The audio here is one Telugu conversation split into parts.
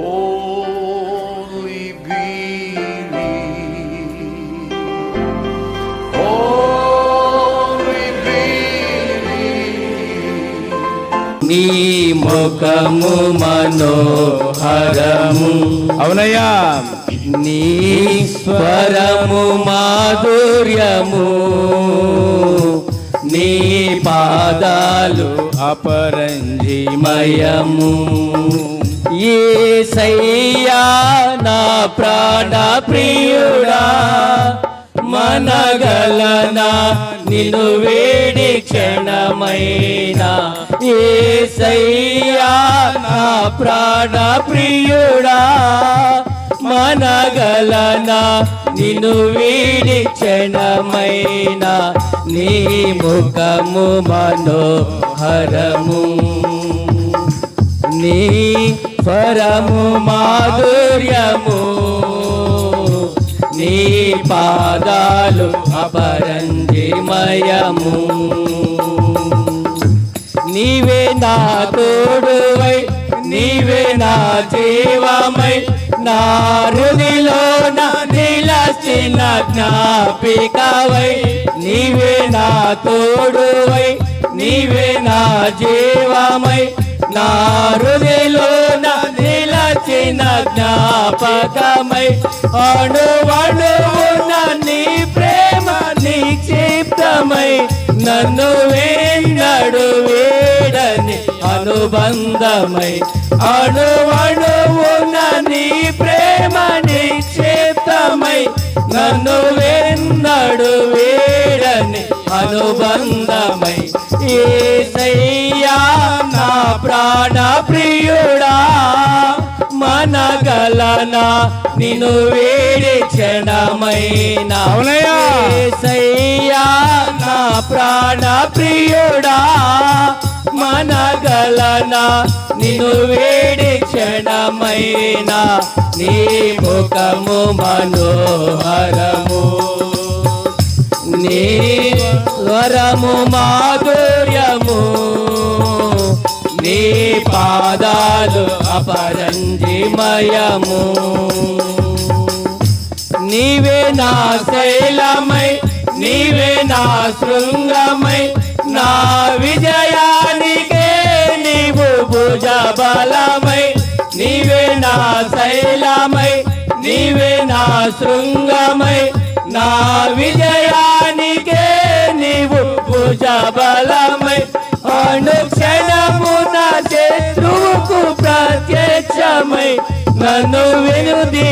Only believe. Only believe. నీ ముఖము మనోహరము అవునయ్యా నీ స్వరము మాధుర్యము నీ పాదాలు అపరంజిమయము ఏసయ్యా నా ప్రాణ ప్రియుడా మనగలనా నిన్ను వేడి క్షణమైనా. ఏసయ్యా నా ప్రాణ ప్రియుడా మనగలనా నిన్ను వీడి క్షణమైనా. నీ ముఖము మనోహరము నీ పరము మాధుర్యము నీ పాదాలు అపరంజిమయము. నీవే నా తోడువై నీవే నా జీవమై నా హృదిలో నా నిలచిన జ్ఞాపికవై నీవే నా తోడువై నీవే నా జీవమై నా హృదిలో చేసిన నిలచిన జ్ఞాపకమై అణువణువున నీ ప్రేమ నిక్షిప్తమై నన్ను వేణడు వేడని అనుబంధమై అణువణువున నీ ప్రేమ నిక్షిప్తమై నన్ను వేణడు వేడని అనుబంధమై ఏసయ్యా నా ప్రాణ ప్రియుడా మనగలనా నిన్ను వేడి క్షణమైన. నా ప్రాణ ప్రియుడా. మనగలనా నిన్ను వేడి క్షణమైన. నీ ముఖము మనోహరము. నీ వరము మాధుర్యము. పాదాలు అపరంజిమయము. నీవే నా శైలమై నీవే నా శృంగమై నా విజయానికే నీవు భుజ బలమై నీవే నా శైలమై నీవే నా శృంగమై నా విజయానికే నీవు భుజ బలమై అనుక్షణము ప్రత్యక్షమై నన్ను వినుదీయనీయక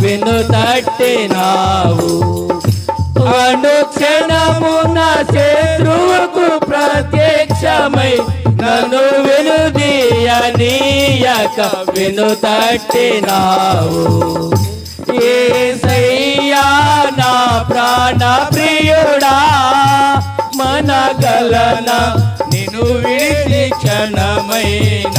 విను తట్టినావు. అనుక్షణము నా శత్రువుకు ప్రత్యక్షమై నన్ను వినుదీయనీయక విను తట్టినావు. సయ్యా నా ప్రాణ ప్రియుడా మన గలన నిన్ను విడిచి క్షణమైన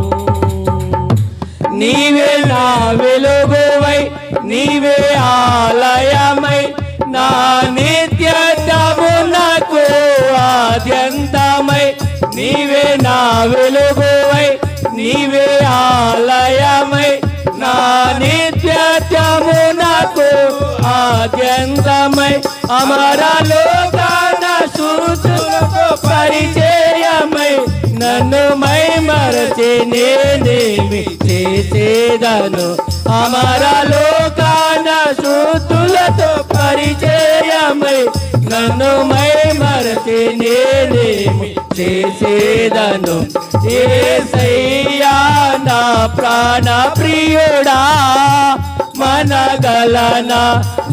నీవే నా వెలుగువై నీవే ఆలయమై. నా నిత్యమునకు ఆద్యంతమై. నీవే నా వెలుగువై నీవే ఆలయమై. నా నిత్యమునకు ఆద్యంతమై. అమరలోకాన సూచులకు పరిచయమై. నన్ను మై మరచి నేనేమి చేసేదను అమర లోకాన సూతులతో పరిచయమై నన్ను మై మరచి నేనేమి చేసేదను. ఏసయ్యా నా ప్రాణ ప్రియుడా మనగలనా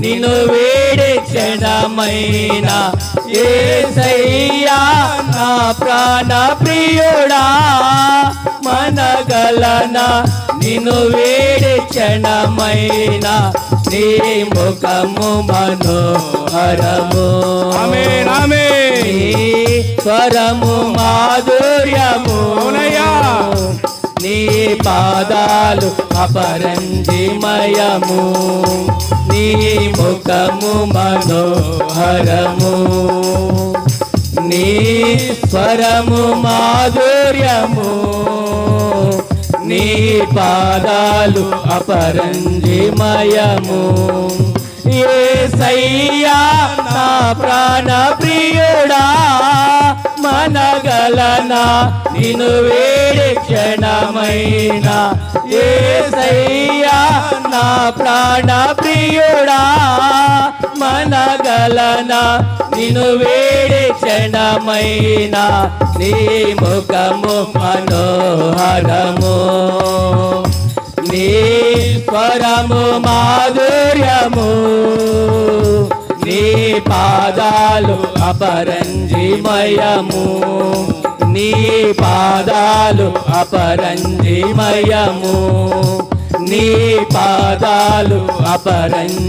నిన్ను వేడి క్షణమైన. ఏసయ్యా నా ప్రాణ ప్రియుడా మనగలన? నిన్ను వేడి క్షణమైన? నీ ముఖము మనోహరము. స్వరము మాధుర్యము. నీ పాదాలు అపరంజిమయము. నీ ముఖము మనోహరము. నీ స్వరము మాధుర్యము. నీ పాదాలు అపరంజిమయము. ఏ సయ్యా నా ప్రాణ ప్రియుడా మనగలనా నిను వేడి క్షణమైన. ఏ సయ్యా నా ప్రాణ ప్రియుడా మనగలనా నిను వేడి క్షణమైన. నీ ముఖము మనోహరము. పాదము. నీ పాదాలు అపరంజిమయము. నీ పాదాలు అపరంజిమయము. నీ పాదాలు అపరంజిమయము.